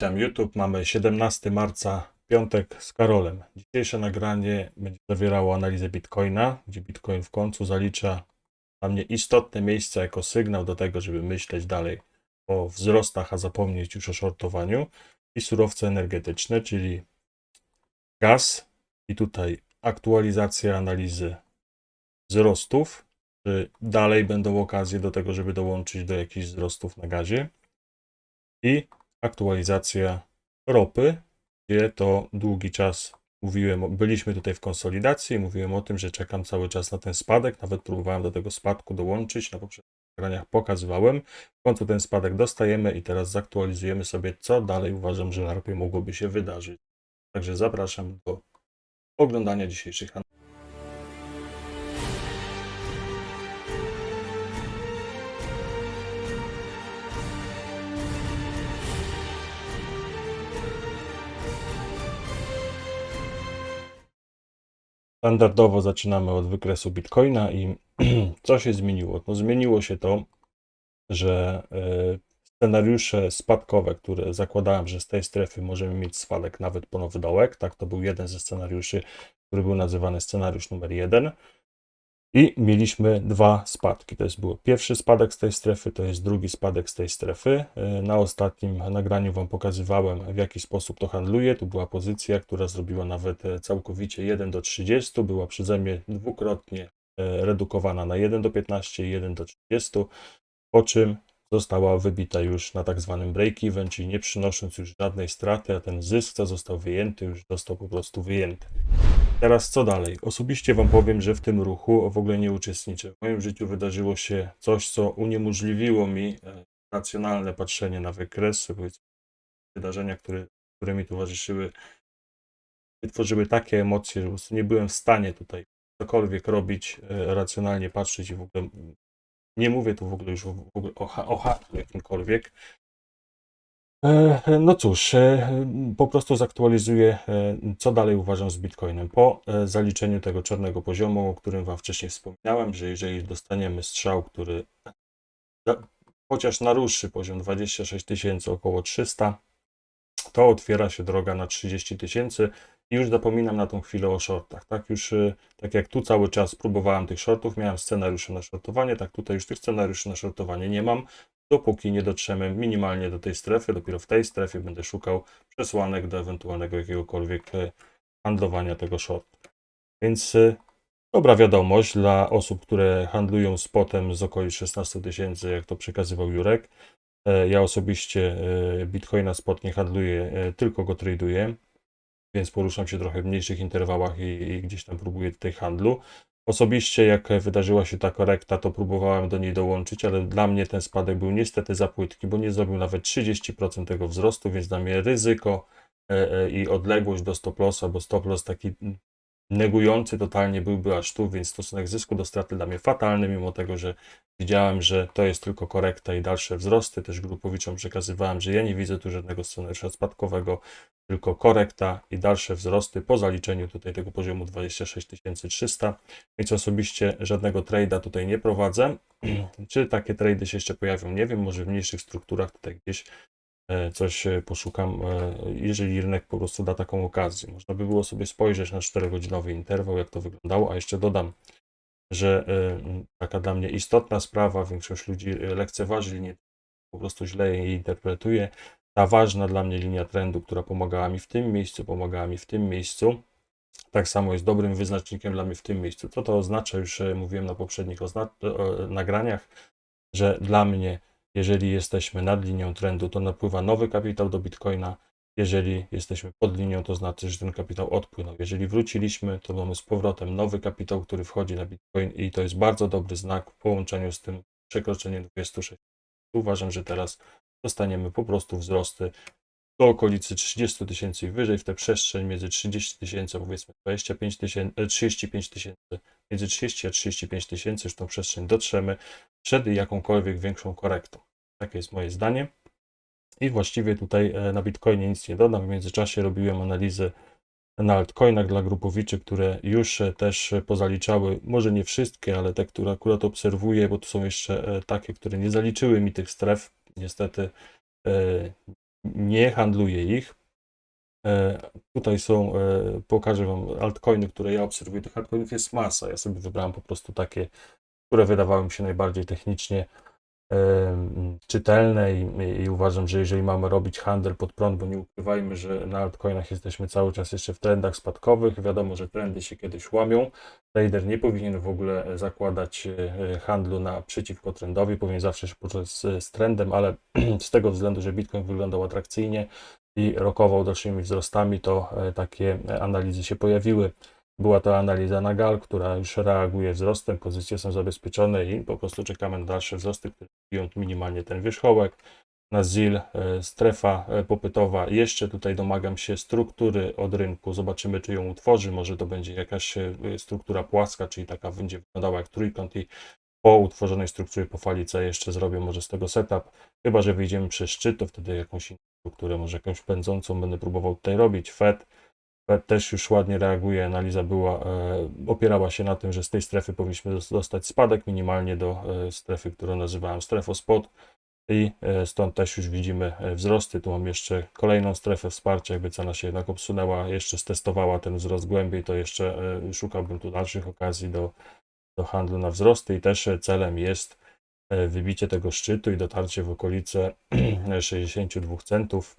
Witam YouTube. Mamy 17 marca, piątek z Karolem. Dzisiejsze nagranie będzie zawierało analizę Bitcoina, gdzie Bitcoin w końcu zalicza dla mnie istotne miejsce jako sygnał do tego, żeby myśleć dalej o wzrostach, a zapomnieć już o shortowaniu i surowce energetyczne, czyli gaz i tutaj aktualizacja analizy wzrostów, czy dalej będą okazje do tego, żeby dołączyć do jakichś wzrostów na gazie i aktualizacja ropy, gdzie to długi czas mówiłem, byliśmy tutaj w konsolidacji mówiłem o tym, że czekam cały czas na ten spadek, nawet próbowałem do tego spadku dołączyć, na poprzednich nagraniach pokazywałem. W końcu ten spadek dostajemy i teraz zaktualizujemy sobie, co dalej uważam, że na ropie mogłoby się wydarzyć. Także zapraszam do oglądania dzisiejszych analiz. Standardowo zaczynamy od wykresu Bitcoina i co się zmieniło? No zmieniło się to, że e, scenariusze spadkowe, które zakładałem, że z tej strefy możemy mieć spadek nawet po nowy dołek, tak, to był jeden ze scenariuszy, który był nazywany scenariusz numer jeden. I mieliśmy dwa spadki. To jest był pierwszy spadek z tej strefy, to jest drugi spadek z tej strefy. E, Na ostatnim nagraniu Wam pokazywałem, w jaki sposób to handluje. Tu była pozycja, która zrobiła nawet e, całkowicie 1 do 30. Była przeze mnie dwukrotnie e, redukowana na 1 do 15 i 1 do 30, po czym została wybita już na tak zwanym break-even, czyli nie przynosząc już żadnej straty, a ten zysk, co został wyjęty, już został po prostu wyjęty. Teraz co dalej? Osobiście Wam powiem, że w tym ruchu w ogóle nie uczestniczę. W moim życiu wydarzyło się coś, co uniemożliwiło mi e, racjonalne patrzenie na wykres, powiedzmy, wydarzenia, które, które mi towarzyszyły, wytworzyły takie emocje, że po prostu nie byłem w stanie tutaj cokolwiek robić, e, racjonalnie patrzeć i w ogóle nie mówię tu w ogóle już w ogóle o, o jakimkolwiek. E, No cóż, e, po prostu zaktualizuję, e, co dalej uważam z Bitcoinem. Po zaliczeniu tego czarnego poziomu, o którym Wam wcześniej wspominałem, że jeżeli dostaniemy strzał, który chociaż naruszy poziom 26 tysięcy, około 300, to otwiera się droga na 30 tysięcy i już zapominam na tą chwilę o shortach. Tak już, tak jak tu cały czas próbowałem tych shortów, miałem scenariusze na shortowanie, tak tutaj już tych scenariuszy na shortowanie nie mam dopóki nie dotrzemy minimalnie do tej strefy. Dopiero w tej strefie będę szukał przesłanek do ewentualnego jakiegokolwiek e, handlowania tego shortu. Więc e, dobra wiadomość dla osób, które handlują spotem z okolic 16 tysięcy, jak to przekazywał Jurek. E, Ja osobiście Bitcoina spot nie handluję, tylko go traduję, więc poruszam się trochę w mniejszych interwałach i, i gdzieś tam próbuję tutaj handlu. Osobiście, jak wydarzyła się ta korekta, to próbowałem do niej dołączyć, ale dla mnie ten spadek był niestety za płytki, bo nie zrobił nawet 30% tego wzrostu, więc dla mnie ryzyko e, e, i odległość do stop lossa, bo stop loss taki negujący totalnie byłby aż tu, więc stosunek zysku do straty dla mnie fatalny, mimo tego, że widziałem, że to jest tylko korekta i dalsze wzrosty. Też grupowiczom przekazywałem, że ja nie widzę tu żadnego scenariusza spadkowego, tylko korekta i dalsze wzrosty po zaliczeniu tutaj tego poziomu 26 300. Więc osobiście żadnego trade'a tutaj nie prowadzę. Czy takie trady się jeszcze pojawią? Nie wiem, może w mniejszych strukturach tutaj gdzieś e, coś e, poszukam, e, jeżeli rynek po prostu da taką okazję. Można by było sobie spojrzeć na 4-godzinowy interwał, jak to wyglądało, a jeszcze dodam, że taka dla mnie istotna sprawa, większość ludzi lekceważy linię, po prostu źle jej interpretuje. Ta ważna dla mnie linia trendu, która pomagała mi w tym miejscu, pomagała mi w tym miejscu, tak samo jest dobrym wyznacznikiem dla mnie w tym miejscu. Co to oznacza? Już e, mówiłem na poprzednich e, nagraniach, że dla mnie, jeżeli jesteśmy nad linią trendu, to napływa nowy kapitał do Bitcoina. Jeżeli jesteśmy pod linią, to znaczy, że ten kapitał odpłynął. Jeżeli wróciliśmy, to mamy z powrotem nowy kapitał, który wchodzi na Bitcoin i to jest bardzo dobry znak w połączeniu z tym przekroczeniem 26. Uważam, że teraz dostaniemy po prostu wzrosty do okolicy 30 tysięcy i wyżej w tę przestrzeń między 30 tysięcy, powiedzmy 25 tysięcy, 35 tysięcy, między 30 a 35 tysięcy już tą przestrzeń dotrzemy przed jakąkolwiek większą korektą. Takie jest moje zdanie. I właściwie tutaj e, na Bitcoinie nic nie dodam. W międzyczasie robiłem analizy na altcoinach dla grupowiczy, które już e, też pozaliczały, może nie wszystkie, ale te, które akurat obserwuję, bo tu są jeszcze e, takie, które nie zaliczyły mi tych stref. Niestety e, nie handluję ich. E, Tutaj są, e, pokażę Wam altcoiny, które ja obserwuję. Tych altcoinów jest masa. Ja sobie wybrałem po prostu takie, które wydawały mi się najbardziej technicznie czytelne i, i uważam, że jeżeli mamy robić handel pod prąd, bo nie ukrywajmy, że na altcoinach jesteśmy cały czas jeszcze w trendach spadkowych, wiadomo, że trendy się kiedyś łamią. Trader nie powinien w ogóle zakładać e, handlu na przeciwko trendowi, powinien zawsze się poruszać z, z trendem, ale z tego względu, że Bitcoin wyglądał atrakcyjnie i rokował dalszymi wzrostami, to e, takie analizy się pojawiły. Była to analiza na GAL, która już reaguje wzrostem, pozycje są zabezpieczone i po prostu czekamy na dalsze wzrosty, które biją minimalnie ten wierzchołek. Na ZIL e, strefa e, popytowa. Jeszcze tutaj domagam się struktury od rynku. Zobaczymy, czy ją utworzy. Może to będzie jakaś e, struktura płaska, czyli taka będzie wyglądała jak trójkąt i po utworzonej strukturze po fali C jeszcze zrobię może z tego setup. Chyba, że wyjdziemy przez szczyt, to wtedy jakąś strukturę, może jakąś pędzącą będę próbował tutaj robić. Fed też już ładnie reaguje. Analiza była, e, opierała się na tym, że z tej strefy powinniśmy dos- dostać spadek minimalnie do e, strefy, którą nazywałem strefą spot i e, stąd też już widzimy e, wzrosty. Tu mam jeszcze kolejną strefę wsparcia, jakby cena się jednak obsunęła, jeszcze stestowała ten wzrost głębiej, to jeszcze e, szukałbym tu dalszych okazji do, do handlu na wzrosty i też e, celem jest e, wybicie tego szczytu i dotarcie w okolice 62 centów.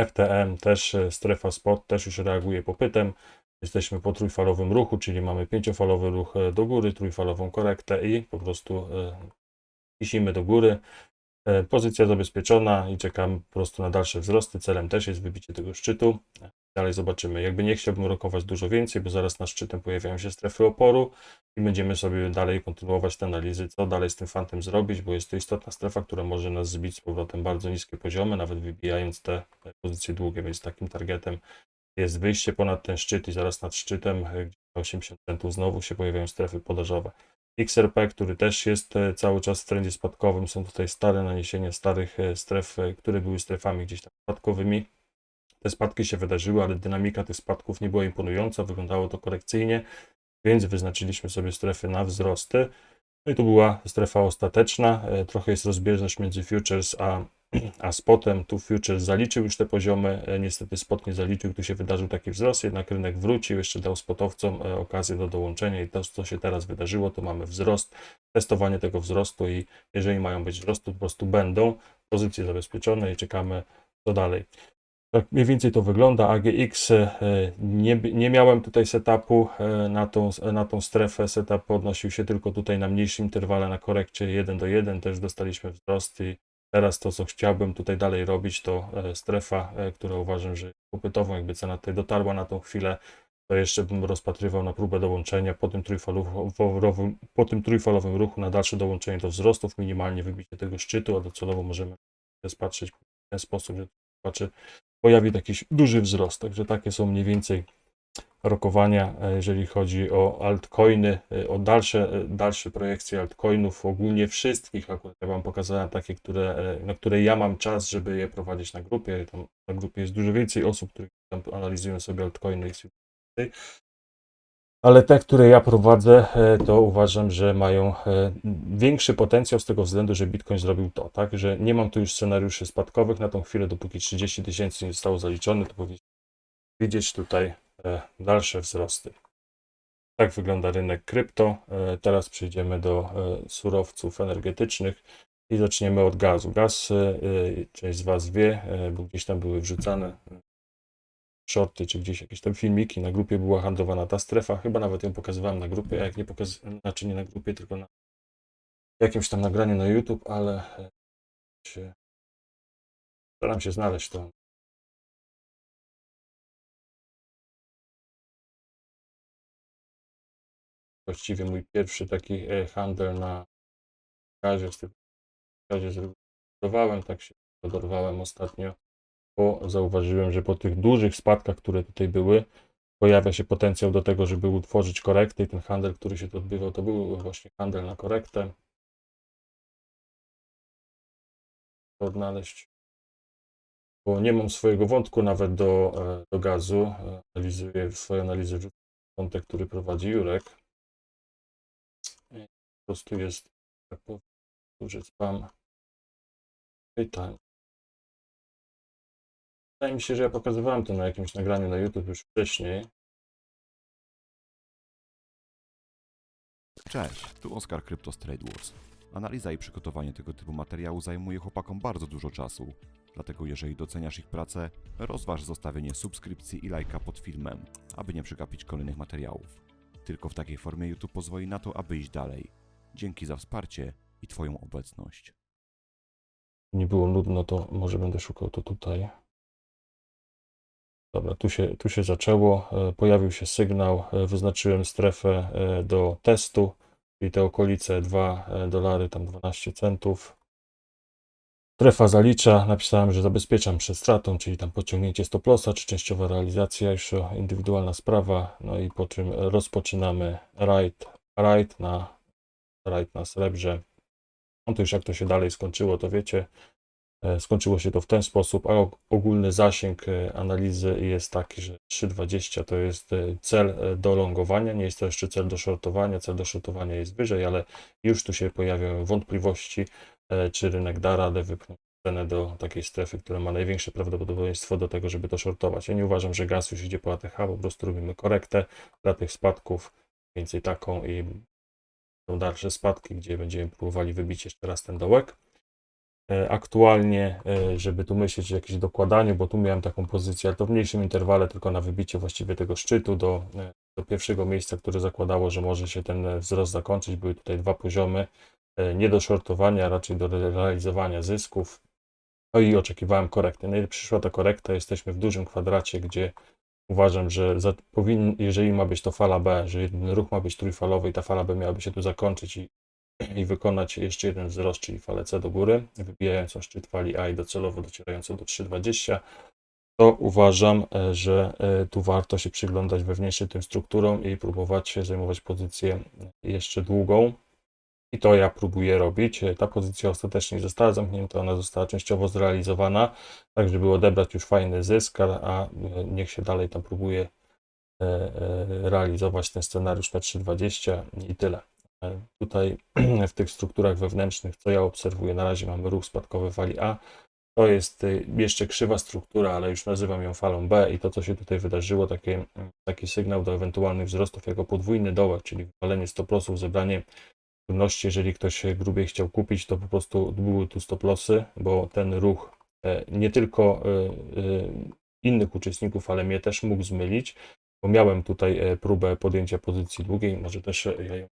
FTM też e, strefa spot też już reaguje popytem. Jesteśmy po trójfalowym ruchu, czyli mamy pięciofalowy ruch e, do góry, trójfalową korektę i po prostu e, kisimy do góry. E, Pozycja zabezpieczona i czekam po prostu na dalsze wzrosty. Celem też jest wybicie tego szczytu. Dalej zobaczymy. Jakby nie chciałbym rokować dużo więcej, bo zaraz na szczytem pojawiają się strefy oporu i będziemy sobie dalej kontynuować te analizy, co dalej z tym fantem zrobić, bo jest to istotna strefa, która może nas zbić z powrotem bardzo niskie poziomy, nawet wybijając te pozycje długie, więc takim targetem jest wyjście ponad ten szczyt i zaraz nad szczytem, e, gdzie na 80 centów znowu się pojawiają strefy podażowe. XRP, który też jest e, cały czas w trendzie spadkowym, są tutaj stare naniesienia starych e, stref, które były strefami gdzieś tam spadkowymi. Te spadki się wydarzyły, ale dynamika tych spadków nie była imponująca, wyglądało to korekcyjnie, więc wyznaczyliśmy sobie strefy na wzrosty. No i tu była strefa ostateczna. E, Trochę jest rozbieżność między futures a, a spotem. Tu futures zaliczył już te poziomy, e, niestety spot nie zaliczył, tu się wydarzył taki wzrost, jednak rynek wrócił, jeszcze dał spotowcom e, okazję do dołączenia i to, co się teraz wydarzyło, to mamy wzrost, testowanie tego wzrostu i jeżeli mają być wzrosty, to po prostu będą pozycje zabezpieczone i czekamy co dalej. Tak mniej więcej to wygląda. AGX e, nie, nie miałem tutaj setupu e, na tą, na tą strefę. Setup podnosił się tylko tutaj na mniejszym interwale na korekcie 1 do 1. Też dostaliśmy wzrost i teraz to, co chciałbym tutaj dalej robić, to e, strefa, która uważam, że jest popytową, jakby cena tutaj dotarła na tą chwilę, to jeszcze bym rozpatrywał na próbę dołączenia po tym trójfalowym, po tym trójfalowym ruchu na dalsze dołączenie do wzrostów, minimalnie wybicie tego szczytu, a docelowo możemy patrzeć w ten sposób, że zobaczy pojawi jakiś duży wzrost. Także takie są mniej więcej rokowania, e, jeżeli chodzi o altcoiny, e, o dalsze, e, dalsze projekcje altcoinów, ogólnie wszystkich. Akurat ja Wam pokazałem takie, które, na które ja mam czas, żeby je prowadzić na grupie. Tam na grupie jest dużo więcej osób, które analizują sobie altcoiny ale te, które ja prowadzę, e, to uważam, że mają e, większy potencjał z tego względu, że Bitcoin zrobił to, tak? Że nie mam tu już scenariuszy spadkowych na tą chwilę, dopóki 30 tysięcy nie zostało zaliczone, to powinniśmy widzieć tutaj e, dalsze wzrosty. Tak wygląda rynek krypto. Teraz przejdziemy do surowców energetycznych i zaczniemy od gazu. Gaz, część z Was wie, bo gdzieś tam były wrzucane shorty, czy gdzieś jakieś tam filmiki. Na grupie była handlowana ta strefa. Chyba nawet ją pokazywałem na grupie, a jak nie pokazywałem, znaczy nie na grupie, tylko na jakimś tam nagraniu na YouTube, ale e, się, staram się znaleźć to. Właściwie mój pierwszy taki e, handel na gazie, z tym gazie tak się dorwałem ostatnio, bo zauważyłem, że po tych dużych spadkach, które tutaj były, pojawia się potencjał do tego, żeby utworzyć korektę i ten handel, który się tu odbywał, to był właśnie handel na korektę. Odnaleźć, bo nie mam swojego wątku nawet do, e, do gazu. E, Analizuję w swojej analizie wątek, który prowadzi Jurek. I Po prostu jest, tak duży spam pytań. Wydaje mi się, że ja pokazywałem to na jakimś nagraniu na YouTube już wcześniej. Cześć, tu Oskar Krypto z Trade Wars. Analiza i przygotowanie tego typu materiału zajmuje chłopakom bardzo dużo czasu. Dlatego jeżeli doceniasz ich pracę, rozważ zostawienie subskrypcji i lajka pod filmem, aby nie przegapić kolejnych materiałów. Tylko w takiej formie YouTube pozwoli na to, aby iść dalej. Dzięki za wsparcie i Twoją obecność. Nie było nudno, to może będę szukał to tutaj. Dobra, tu się, tu się zaczęło. e, Pojawił się sygnał. e, Wyznaczyłem strefę e, do testu, czyli te okolice 2 dolary, tam 12 centów. Strefa zalicza. Napisałem, że zabezpieczam przed stratą, czyli tam pociągnięcie stop lossa, czy częściowa realizacja, to indywidualna sprawa. No i po czym rozpoczynamy ride, ride na, ride na srebrze. No to już jak to się dalej skończyło, to wiecie. E, Skończyło się to w ten sposób, a og- ogólny zasięg e, analizy jest taki, że 3,20 to jest e, cel do longowania, nie jest to jeszcze cel do shortowania. Cel do shortowania jest wyżej, ale już tu się pojawiają wątpliwości, czy rynek da radę wypchnąć cenę do takiej strefy, która ma największe prawdopodobieństwo do tego, żeby to shortować. Ja nie uważam, że gaz już idzie po ATH, po prostu robimy korektę dla tych spadków, więcej taką i są dalsze spadki, gdzie będziemy próbowali wybić jeszcze raz ten dołek. E, Aktualnie, e, żeby tu myśleć o jakimś dokładaniu, bo tu miałem taką pozycję, ale to w mniejszym interwale, tylko na wybicie właściwie tego szczytu do, e, do pierwszego miejsca, które zakładało, że może się ten wzrost zakończyć. Były tutaj dwa poziomy, nie do shortowania, raczej do re- realizowania zysków. No i oczekiwałem korekty. No i przyszła ta korekta, jesteśmy w dużym kwadracie, gdzie uważam, że za, powin, jeżeli ma być to fala B, że ruch ma być trójfalowy i ta fala B miałaby się tu zakończyć i i wykonać jeszcze jeden wzrost, czyli falę C do góry, wybijającą szczyt fali A i docelowo docierającą do 3,20, to uważam, e, że e, tu warto się przyglądać wewnętrznie tym strukturom i próbować się zajmować pozycję jeszcze długą. I to ja próbuję robić. E, Ta pozycja ostatecznie nie została zamknięta, ona została częściowo zrealizowana, tak żeby odebrać już fajny zysk, a e, niech się dalej tam próbuje e, e, realizować ten scenariusz na 3,20 i tyle. Tutaj w tych strukturach wewnętrznych, co ja obserwuję, na razie mamy ruch spadkowy fali A. To jest y, jeszcze krzywa struktura, ale już nazywam ją falą B i to, co się tutaj wydarzyło, takie, taki sygnał do ewentualnych wzrostów jako podwójny dołek, czyli wywalenie stop lossów, zebranie płynności. Jeżeli ktoś grubiej chciał kupić, to po prostu były tu stop lossy, bo ten ruch e, nie tylko e, e, innych uczestników, ale mnie też mógł zmylić, bo miałem tutaj próbę podjęcia pozycji długiej, może też ja ją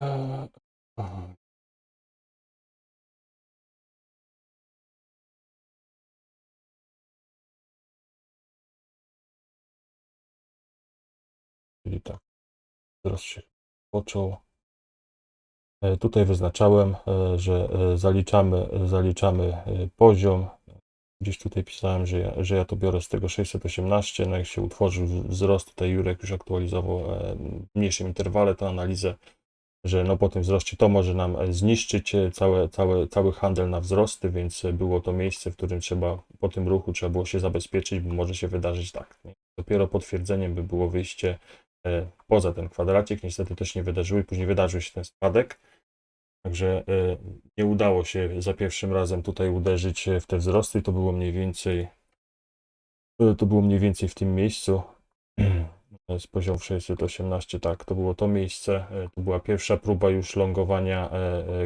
Eee, aha. Czyli tak, wzrost się począł. E, Tutaj wyznaczałem, e, że e, zaliczamy, zaliczamy poziom. Gdzieś tutaj pisałem, że ja, że ja to biorę z tego 618. No jak się utworzył wzrost, tutaj Jurek już aktualizował e, w mniejszym interwale tę analizę, że no po tym wzroście to może nam e, zniszczyć e, całe, całe, cały handel na wzrosty, więc było to miejsce, w którym trzeba po tym ruchu trzeba było się zabezpieczyć, bo może się wydarzyć tak. Dopiero potwierdzeniem by było wyjście poza ten kwadracik. Niestety też nie wydarzyło i później wydarzył się ten spadek. Także e, nie udało się za pierwszym razem tutaj uderzyć e, w te wzrosty. To było mniej więcej e, to było mniej więcej w tym miejscu. Z poziomu 618, tak, to było to miejsce. To była pierwsza próba już longowania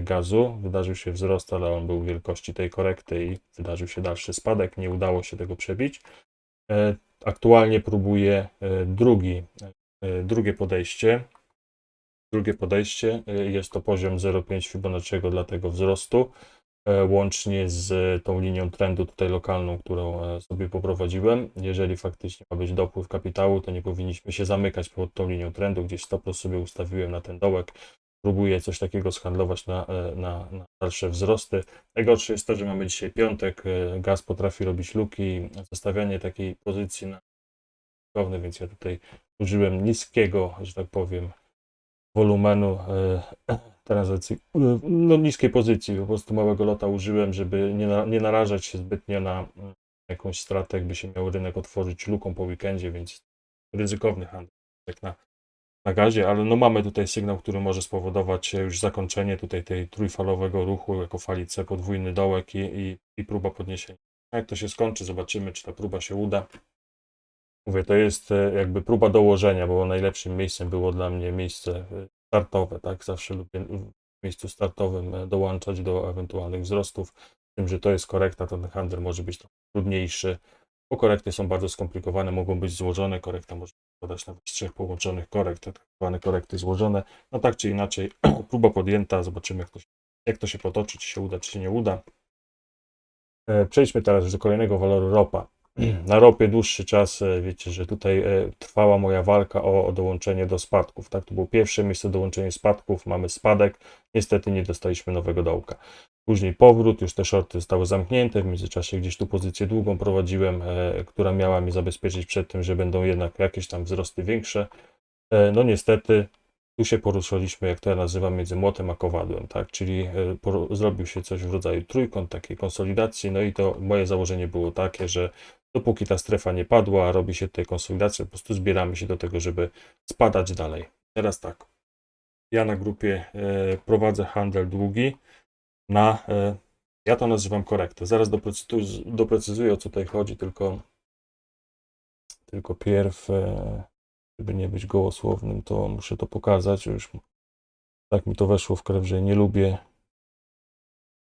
gazu. Wydarzył się wzrost, ale on był wielkości tej korekty i wydarzył się dalszy spadek. Nie udało się tego przebić. Aktualnie próbuję drugi, drugie podejście. Drugie podejście e, jest to poziom 0,5 Fibonacciego dla tego wzrostu, e, łącznie z tą linią trendu tutaj lokalną, którą e, sobie poprowadziłem. Jeżeli faktycznie ma być dopływ kapitału, to nie powinniśmy się zamykać pod tą linią trendu, gdzieś stop sobie ustawiłem na ten dołek. Próbuję coś takiego skhandlować na, e, na, na dalsze wzrosty. Najgorsze jest to, że mamy dzisiaj piątek, e, gaz potrafi robić luki, zostawianie takiej pozycji na więc ja tutaj użyłem niskiego, że tak powiem, wolumenu e, transakcji, e, no niskiej pozycji, po prostu małego lota użyłem, żeby nie, na, nie narażać się zbytnio na mm, jakąś stratę, jakby się miał rynek otworzyć luką po weekendzie, więc ryzykowny handel, jak na na gazie, ale no mamy tutaj sygnał, który może spowodować e, już zakończenie tutaj tej trójfalowego ruchu jako fali C, podwójny dołek i, i, i próba podniesienia. Jak to się skończy, zobaczymy, czy ta próba się uda. Mówię, to jest e, jakby próba dołożenia, bo najlepszym miejscem było dla mnie miejsce e, startowe, tak? Zawsze lubię w miejscu startowym e, dołączać do ewentualnych wzrostów. Tym, że to jest korekta, ten handel może być trochę trudniejszy, bo korekty są bardzo skomplikowane, mogą być złożone. Korekta może podać nawet z trzech połączonych korekt, tak zwane korekty złożone. No tak czy inaczej, próba podjęta, zobaczymy jak to, się, jak to się potoczy, czy się uda, czy się nie uda. Przejdźmy teraz do kolejnego waloru ropa. Na ropie dłuższy czas, e, wiecie, że tutaj e, trwała moja walka o, dołączenie do spadków. Tak, to było pierwsze miejsce dołączenie spadków, mamy spadek, niestety nie dostaliśmy nowego dołka. Później powrót, już te shorty zostały zamknięte, w międzyczasie gdzieś tu pozycję długą prowadziłem, e, która miała mi zabezpieczyć przed tym, że będą jednak jakieś tam wzrosty większe. No niestety tu się poruszaliśmy, jak to ja nazywam, między młotem a kowadłem, tak? Czyli zrobił się coś w rodzaju trójkąt, takiej konsolidacji, no i to moje założenie było takie, że dopóki ta strefa nie padła, robi się tutaj konsolidacja, po prostu zbieramy się do tego, żeby spadać dalej. Teraz tak, ja na grupie e, prowadzę handel długi na, e, ja to nazywam korektę. Zaraz doprecyzuję, doprecyzuję o co tutaj chodzi, tylko, tylko pierw, żeby nie być gołosłownym, to muszę to pokazać. Już tak mi to weszło w krew, że nie lubię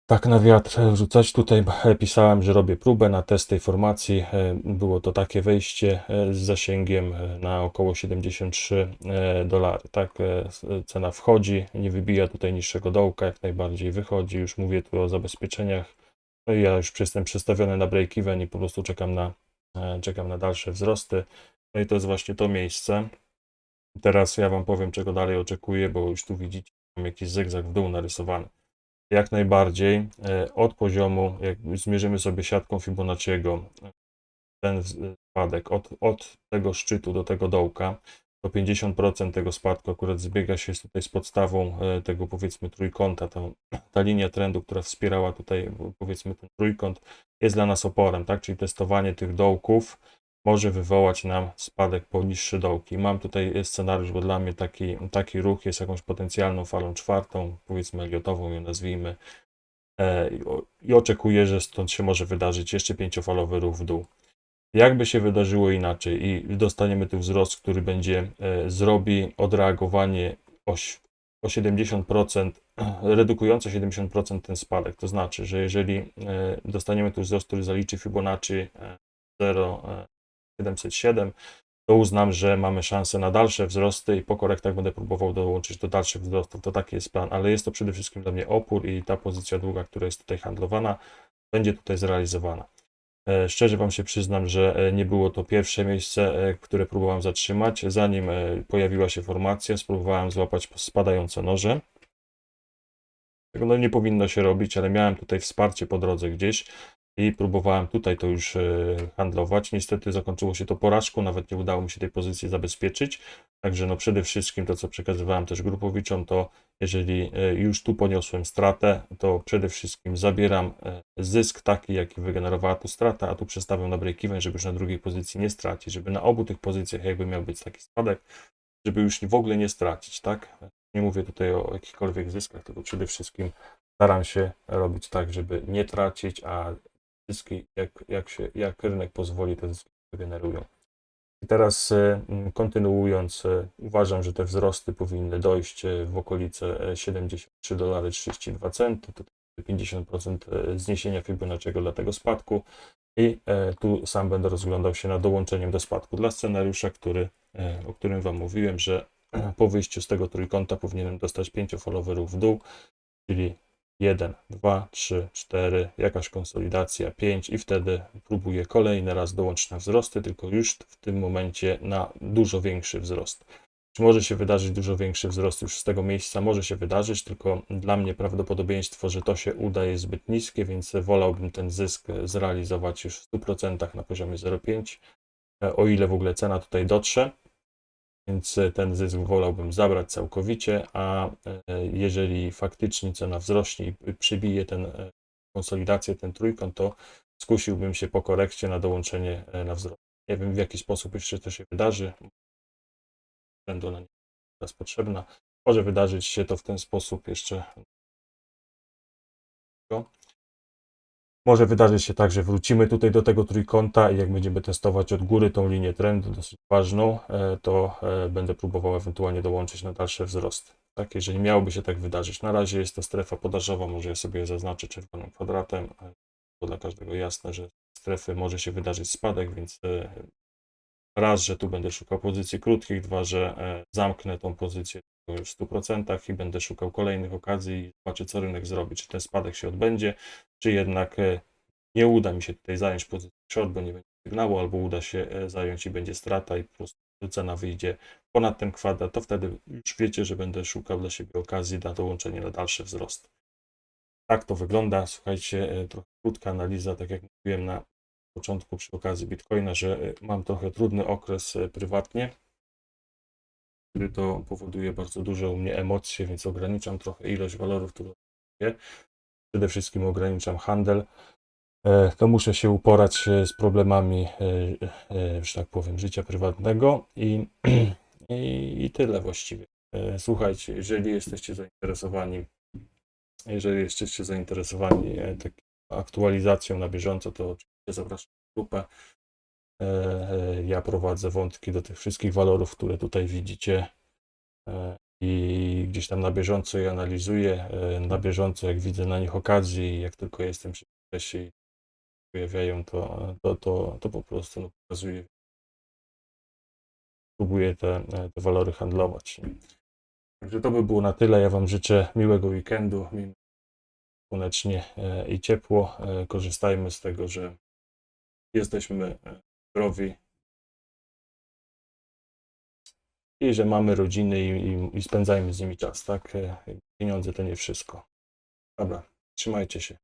tak na wiatr rzucać. Tutaj pisałem, że robię próbę na test tej formacji. E, Było to takie wejście e, z zasięgiem e, na około 73 e, dolary. Tak, e, cena wchodzi, nie wybija tutaj niższego dołka, jak najbardziej wychodzi. Już mówię tu o zabezpieczeniach. No ja już jestem przestawiony na break-even i po prostu czekam na, e, czekam na dalsze wzrosty. No i to jest właśnie to miejsce. Teraz ja Wam powiem, czego dalej oczekuję, bo już tu widzicie, mam jakiś zygzak w dół narysowany. Jak najbardziej e, od poziomu, jak zmierzymy sobie siatką Fibonacciego, ten spadek od, od tego szczytu do tego dołka, to 50% tego spadku akurat zbiega się tutaj z podstawą e, tego powiedzmy trójkąta. Ta, ta linia trendu, która wspierała tutaj powiedzmy ten trójkąt, jest dla nas oporem, tak? Czyli testowanie tych dołków może wywołać nam spadek poniższy dołki. Mam tutaj scenariusz, bo dla mnie taki, taki ruch jest jakąś potencjalną falą czwartą, powiedzmy Eliotową ją nazwijmy. E, I oczekuję, że stąd się może wydarzyć jeszcze pięciofalowy ruch w dół. Jakby się wydarzyło inaczej i dostaniemy tu wzrost, który będzie e, zrobi odreagowanie o, o 70%, redukujące 70% ten spadek. To znaczy, że jeżeli e, dostaniemy tu wzrost, który zaliczy Fibonacci e, 0, 707, to uznam, że mamy szansę na dalsze wzrosty i po korektach będę próbował dołączyć do dalszych wzrostów. To taki jest plan, ale jest to przede wszystkim dla mnie opór i ta pozycja długa, która jest tutaj handlowana, będzie tutaj zrealizowana. E, szczerze Wam się przyznam, że e, nie było to pierwsze miejsce, e, które próbowałem zatrzymać. Zanim pojawiła się formacja, spróbowałem złapać spadające noże. Tego no nie powinno się robić, ale miałem tutaj wsparcie po drodze gdzieś i próbowałem tutaj to już e, handlować. Niestety zakończyło się to porażką, nawet nie udało mi się tej pozycji zabezpieczyć. Także no przede wszystkim to, co przekazywałem też grupowiczom, to jeżeli e, już tu poniosłem stratę, to przede wszystkim zabieram e, zysk taki, jaki wygenerowała tu strata, a tu przestawiam na break-even, żeby już na drugiej pozycji nie stracić, żeby na obu tych pozycjach jakby miał być taki spadek, żeby już w ogóle nie stracić, tak? Nie mówię tutaj o jakichkolwiek zyskach, tylko przede wszystkim staram się robić tak, żeby nie tracić, a zyski, jak, jak, się, jak rynek pozwoli, te zyski generują. I teraz e, m, kontynuując, e, uważam, że te wzrosty powinny dojść e, w okolice e, 73 dolary 32 centy, to 50% e, zniesienia Fibonacciego dla tego spadku i e, tu sam będę rozglądał się nad dołączeniem do spadku dla scenariusza, który, e, o którym Wam mówiłem, że po wyjściu z tego trójkąta powinienem dostać pięciofalowy ruch w dół, czyli 1, 2, 3, 4, jakaś konsolidacja, 5 i wtedy próbuję kolejny raz dołączyć na wzrosty, tylko już w tym momencie na dużo większy wzrost. Czy może się wydarzyć dużo większy wzrost już z tego miejsca? Może się wydarzyć, tylko dla mnie prawdopodobieństwo, że to się uda jest zbyt niskie, więc wolałbym ten zysk zrealizować już w 100% na poziomie 0,5, e, o ile w ogóle cena tutaj dotrze więc e, ten zysk wolałbym zabrać całkowicie, a e, jeżeli faktycznie cena wzrośnie i przybije ten e, konsolidację, ten trójkąt, to skusiłbym się po korekcie na dołączenie na wzrost. Nie wiem w jaki sposób jeszcze to się wydarzy, względu na teraz potrzebna. Może wydarzyć się to w ten sposób jeszcze. Może wydarzyć się tak, że wrócimy tutaj do tego trójkąta i jak będziemy testować od góry tą linię trendu, dosyć ważną, e, to e, będę próbował ewentualnie dołączyć na dalsze wzrosty. Tak, jeżeli miałoby się tak wydarzyć. Na razie jest to strefa podażowa, może ja sobie zaznaczę czerwonym kwadratem, e, bo dla każdego jasne, że strefy może się wydarzyć spadek, więc raz, że tu będę szukał pozycji krótkich, dwa, że zamknę tą pozycję w 100% i będę szukał kolejnych okazji i zobaczę, co rynek zrobi, czy ten spadek się odbędzie, czy jednak e, nie uda mi się tutaj zająć pozycji short, bo nie będzie sygnału, albo uda się e, zająć i będzie strata i po prostu cena wyjdzie ponad ten kwadrat, to wtedy już wiecie, że będę szukał dla siebie okazji na dołączenie na dalsze wzrosty. Tak to wygląda. Słuchajcie, e, trochę krótka analiza, tak jak mówiłem na początku przy okazji Bitcoina, że mam trochę trudny okres prywatnie, który to powoduje bardzo duże u mnie emocje, więc ograniczam trochę ilość walorów, które. Przede wszystkim ograniczam handel. E, To muszę się uporać e, z problemami, e, że tak powiem, życia prywatnego i, i, i tyle właściwie. Słuchajcie, jeżeli jesteście zainteresowani, jeżeli jesteście zainteresowani e, tak, aktualizacją na bieżąco, to oczywiście zapraszam na grupę. E, e, Ja prowadzę wątki do tych wszystkich walorów, które tutaj widzicie e, i gdzieś tam na bieżąco je analizuję. Na bieżąco, jak widzę na nich okazji, jak tylko jestem przy pojawiają, to, to, to, to po prostu no, pokazuję. Próbuję te, te walory handlować. Także to by było na tyle. Ja Wam życzę miłego weekendu, słonecznie i ciepło. Korzystajmy z tego, że jesteśmy i że mamy rodziny i, i, i spędzajmy z nimi czas, tak? E, Pieniądze to nie wszystko. Dobra, trzymajcie się.